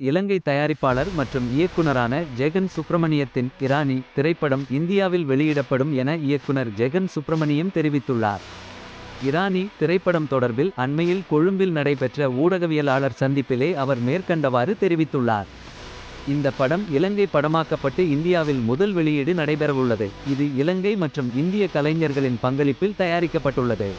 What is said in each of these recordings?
இலங்கை தயாரிப்பாளர் மற்றும் இயக்குனரான ஜெகன் சுப்பிரமணியத்தின் இராணி திரைப்படம் இந்தியாவில் வெளியிடப்படும் என இயக்குனர் ஜெகன் சுப்பிரமணியம் தெரிவித்துள்ளார். இராணி திரைப்படம் தொடர்பில் அண்மையில் கொழும்பில் நடைபெற்ற ஊடகவியலாளர் சந்திப்பிலே அவர் மேற்கண்டவாறு தெரிவித்துள்ளார். இந்த படம் இலங்கை படமாக்கப்பட்டு இந்தியாவில் முதல் வெளியீடு நடைபெறவுள்ளது. இது இலங்கை மற்றும் இந்திய கலைஞர்களின் பங்களிப்பில் தயாரிக்கப்பட்டுள்ளது.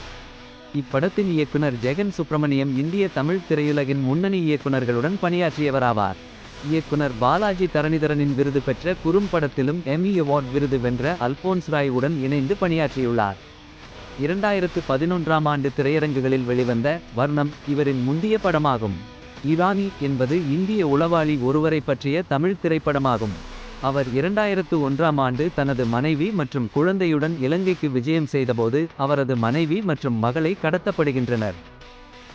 இப்படத்தின் இயக்குனர் ஜெகன் சுப்பிரமணியம் இந்திய தமிழ் திரையுலகின் முன்னணி இயக்குனர்களுடன் பணியாற்றியவராவார். இயக்குனர் பாலாஜி தரணிதரனின் விருது பெற்ற குறும்படத்திலும் எம்மி அவார்ட் விருது வென்ற அல்போன்ஸ் ராய் உடன் இணைந்து பணியாற்றியுள்ளார். இரண்டாயிரத்து பதினொன்றாம் ஆண்டு திரையரங்குகளில் வெளிவந்த வர்ணம் இவரின் முந்திய படமாகும். இரானி என்பது இந்திய உளவாளி ஒருவரைப் பற்றிய தமிழ் திரைப்படமாகும். அவர் இரண்டாயிரத்து ஒன்றாம் ஆண்டு தனது மனைவி மற்றும் குழந்தையுடன் இலங்கைக்கு விஜயம் செய்தபோது அவரது மனைவி மற்றும் மகளை கடத்தப்படுகின்றனர்.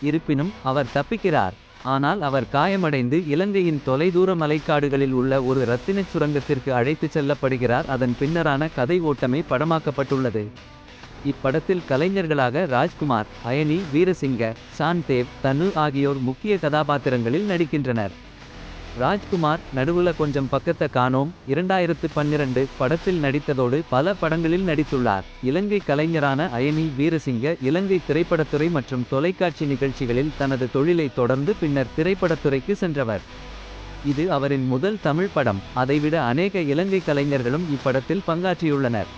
இருப்பினும் அவர் தப்பிக்கிறார். ஆனால் அவர் காயமடைந்து இலங்கையின் தொலைதூர மலைக்காடுகளில் உள்ள ஒரு இரத்தினச் சுரங்கத்திற்கு அழைத்துச் செல்லப்படுகிறார் அதன் பின்னரான கதை ஓட்டமே படமாக்கப்பட்டுள்ளது. இப்படத்தில் கலைஞர்களாக ராஜ்குமார் அயனி வீரசிங்க சாந்தேவ் தனு ஆகியோர் முக்கிய கதாபாத்திரங்களில் நடிக்கின்றனர். ராஜ்குமார் நடுவுல கொஞ்சம் பக்கத்த காணோம் இரண்டாயிரத்து பன்னிரண்டு படத்தில் நடித்ததோடு பல படங்களில் நடித்துள்ளார். இலங்கை கலைஞரான அயனி வீரசிங்க இலங்கை திரைப்படத்துறை மற்றும் தொலைக்காட்சி நிகழ்ச்சிகளில் தனது தொழிலை தொடர்ந்து பின்னர் திரைப்படத்துறைக்கு சென்றவர். இது அவரின் முதல் தமிழ் படம் அதைவிட அநேக இலங்கை கலைஞர்களும் இப்படத்தில் பங்காற்றியுள்ளனர்.